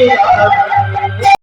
আল্লাহ।